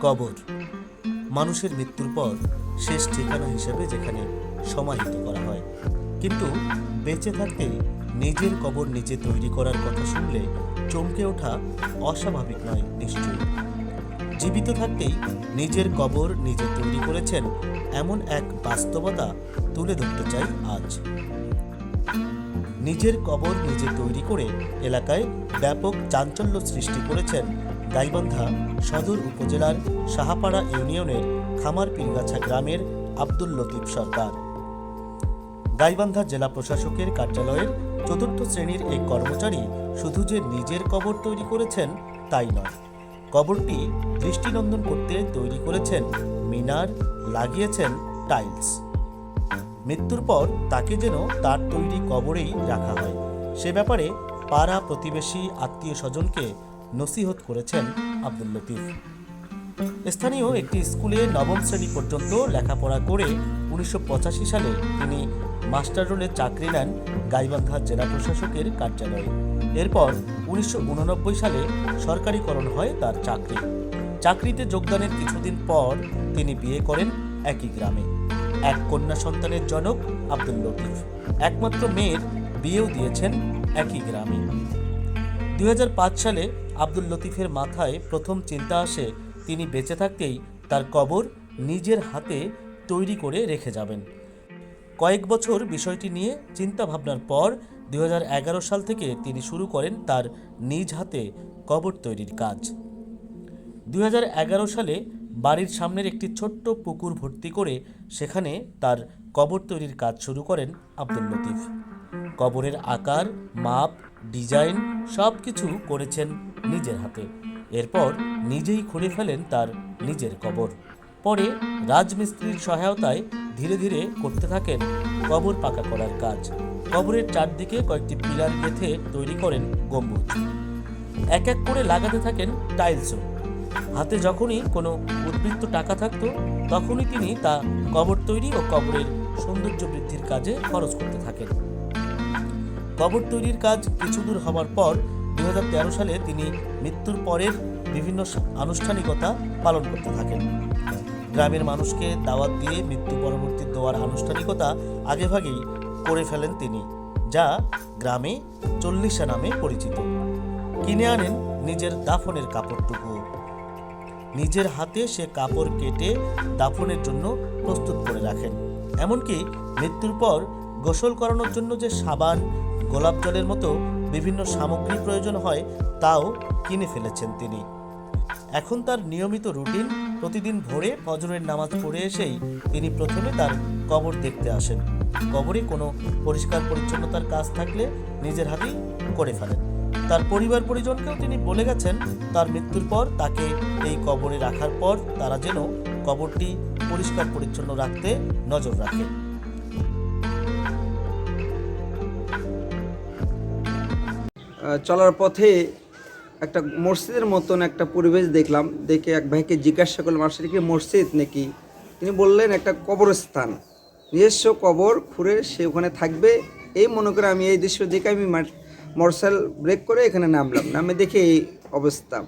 কবর। মানুষের মৃত্যুর পর শেষ ঠিকানা হিসেবে যেখানে সমাহিত করা হয়। কিন্তু বেঁচে থাকতে নিজের কবর নিজে তৈরি করার কথা শুনলে চমকে ওঠা অস্বাভাবিক নয় নিশ্চয়ই। জীবিত থাকতেই নিজের কবর নিজে তৈরি করেছেন এমন এক বাস্তবতা তুলে ধরতে চাই আজ। নিজের কবর নিজে তৈরি করে এলাকায় ব্যাপক চাঞ্চল্য সৃষ্টি করেছেন গাইবান্ধা সদর উপজেলার সাহাপাড়া ইউনিয়নের খামার পিলগাছা গ্রামের আব্দুল লতিফ সরকার। গাইবান্ধা জেলা প্রশাসকের কার্যালয়ের চতুর্থ শ্রেণির এই কর্মচারী শুধু যে নিজের কবর তৈরি করেছেন তাই নয়, কবরটি দৃষ্টিনন্দন করতে তৈরি করেছেন মিনার, লাগিয়েছেন টাইলস। মৃত্যুর পর তাকে যেন তার তৈরি কবরেই রাখা হয়। সে ব্যাপারে পাড়া প্রতিবেশী, আত্মীয় স্বজনকে নসিহত করেছেন আব্দুল লতিফ। স্থানীয় একটি স্কুলে নবম শ্রেণি পর্যন্ত লেখাপড়া করে উনিশশো পঁচাশি সালে তিনি মাস্টার রোলে চাকরি নেন গাইবান্ধা জেলা প্রশাসকের কার্যালয়ে। এরপর উনিশশো সালে সরকারিকরণ হয় তার চাকরি। চাকরিতে যোগদানের কিছুদিন পর তিনি বিয়ে করেন একই গ্রামে। এক কন্যা সন্তানের জনক আব্দুল লতিফ। একমাত্র মেয়ের বিয়েও দিয়েছেন একই গ্রামে। দুই হাজার পাঁচ সালে আব্দুল লতিফের মাথায় প্রথম চিন্তা আসে তিনি বেঁচে থাকতেই তার কবর নিজের হাতে তৈরি করে রেখে যাবেন। কয়েক বছর বিষয়টি নিয়ে চিন্তা ভাবনার পর দু হাজার এগারো সাল থেকে তিনি শুরু করেন তার নিজ হাতে কবর তৈরির কাজ। দুই হাজার এগারো সালে বাড়ির সামনের একটি ছোট্ট পুকুর ভর্তি করে সেখানে তার কবর তৈরির কাজ শুরু করেন আব্দুল লতিফ। কবরের আকার, মাপ, ডিজাইন সব কিছু করেছেন নিজের হাতে। এরপর নিজেই খুঁড়ে ফেলেন তার নিজের কবর। পরে রাজমিস্ত্রির সহায়তায় ধীরে ধীরে করতে থাকেন কবর পাকা করার কাজ। কবরের চারদিকে কয়েকটি পিলার গেঁথে তৈরি করেন গম্বুজ। এক এক করে লাগাতে থাকেন টাইলসও। হাতে যখনই কোনো উদ্বৃত্ত টাকা থাকতো, তখনই তিনি তা কবর তৈরি ও কবরের সৌন্দর্য বৃদ্ধির কাজে খরচ করতে থাকেন। কবর তৈরির কাজ কিছু দূর হওয়ার পর দুই হাজার তেরো সালে তিনি মৃত্যুর পরের বিভিন্ন আনুষ্ঠানিকতা পালন করতে থাকেন। গ্রামের মানুষকে দাওয়াত দিয়ে মৃত্যু পরবর্তী দেওয়ার আনুষ্ঠানিকতা আগেভাগেই করে ফেলেন তিনি, যা গ্রামে চল্লিশা নামে পরিচিত। কিনে আনেন নিজের দাফনের কাপড়টুকু। নিজের হাতে সে কাপড় কেটে দাফনের জন্য প্রস্তুত করে রাখেন। এমনকি মৃত্যুর পর গোসল করানোর জন্য যে সাবান, গোলাপ জলের মতো বিভিন্ন সামগ্রী প্রয়োজন হয়, তাও কিনে ফেলেছেন তিনি। এখন তার নিয়মিত রুটিন, প্রতিদিন ভোরে ফজরের নামাজ পড়ে এসেই তিনি প্রথমে তার কবর দেখতে আসেন। কবরে কোনো পরিষ্কার পরিচ্ছন্নতার কাজ থাকলে নিজের হাতেই করে ফেলেন। তার পরিবার পরিজনকেও তিনি বলে গেছেন, তার মৃত্যুর পর তাকে এই কবরে রাখার পর তারা যেন কবরটি পরিষ্কার পরিচ্ছন্ন রাখতে নজর রাখে। চলার পথে একটা মসজিদের মতন একটা পরিবেশ দেখলাম। দেখে এক ভাইকে জিজ্ঞাসা করলাম, আসলে কি মসজিদ নাকি? তিনি বললেন, একটা কবরস্থান। নিজস্ব কবর খুঁড়ে সে ওখানে থাকবে। এই মনে করে আমি এই দৃশ্য দেখে আমি মার্শাল ব্রেক করে এখানে নামলাম। নামে দেখে এই অবস্থা।